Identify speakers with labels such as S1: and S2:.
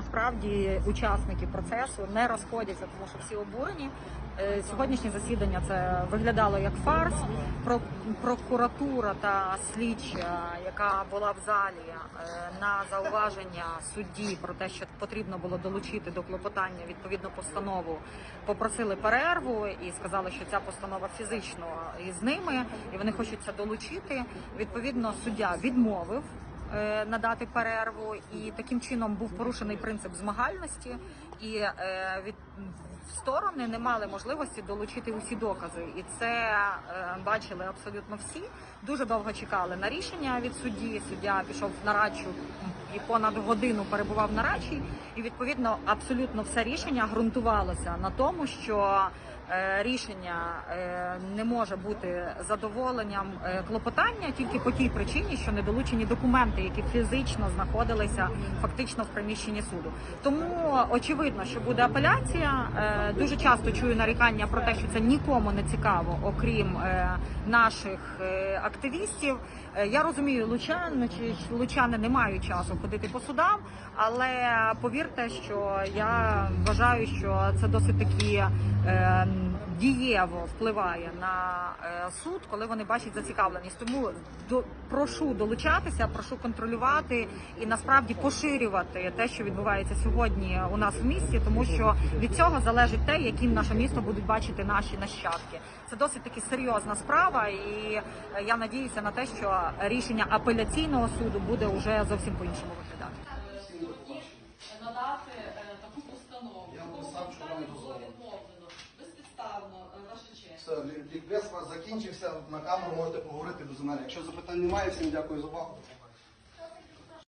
S1: насправді учасники процесу не розходяться, тому що всі обурені. Е, Сьогоднішнє засідання це виглядало як фарс. Про прокуратура та слідча, яка була в залі е, на зауваження судді про те, що потрібно було долучити до клопотання відповідну постанову, попросили перерву і сказали, що ця постанова фізично із ними, і вони хочуть це долучити. Відповідно, суддя відмовив надати перерву, і таким чином був порушений принцип змагальності, і е, від сторони не мали можливості долучити усі докази, і це е, бачили абсолютно всі. Дуже довго чекали на рішення від судді. Суддя пішов на радчу і понад годину перебував на радчі, і відповідно абсолютно все рішення ґрунтувалося на тому, що е, рішення е, не може бути задоволенням е, клопотання тільки по тій причині, що не долучені документи, які фізично знаходилися фактично в приміщенні суду. Тому очевидно, що буде апеляція. Е, Дуже часто чую нарікання про те, що це нікому не цікаво, окрім е, наших е, активістів. Е, Я розумію, лучан чи лучани не мають часу ходити по судам, але повірте, що я вважаю, що це досить таки е, дієво впливає на е, суд, коли вони бачать зацікавленість. Тому до прошу долучатися, прошу контролювати і насправді поширювати те, що відбувається сьогодні у нас в місті, тому що від цього залежить те, яким наше місто будуть бачити наші нащадки. Це досить таки серйозна справа, і е, я надіюся на те, що рішення апеляційного суду буде вже зовсім по іншому виглядати.
S2: Лікбез у вас закінчився. На камеру можете поговорити без мене. Якщо запитань немає, всім дякую за увагу.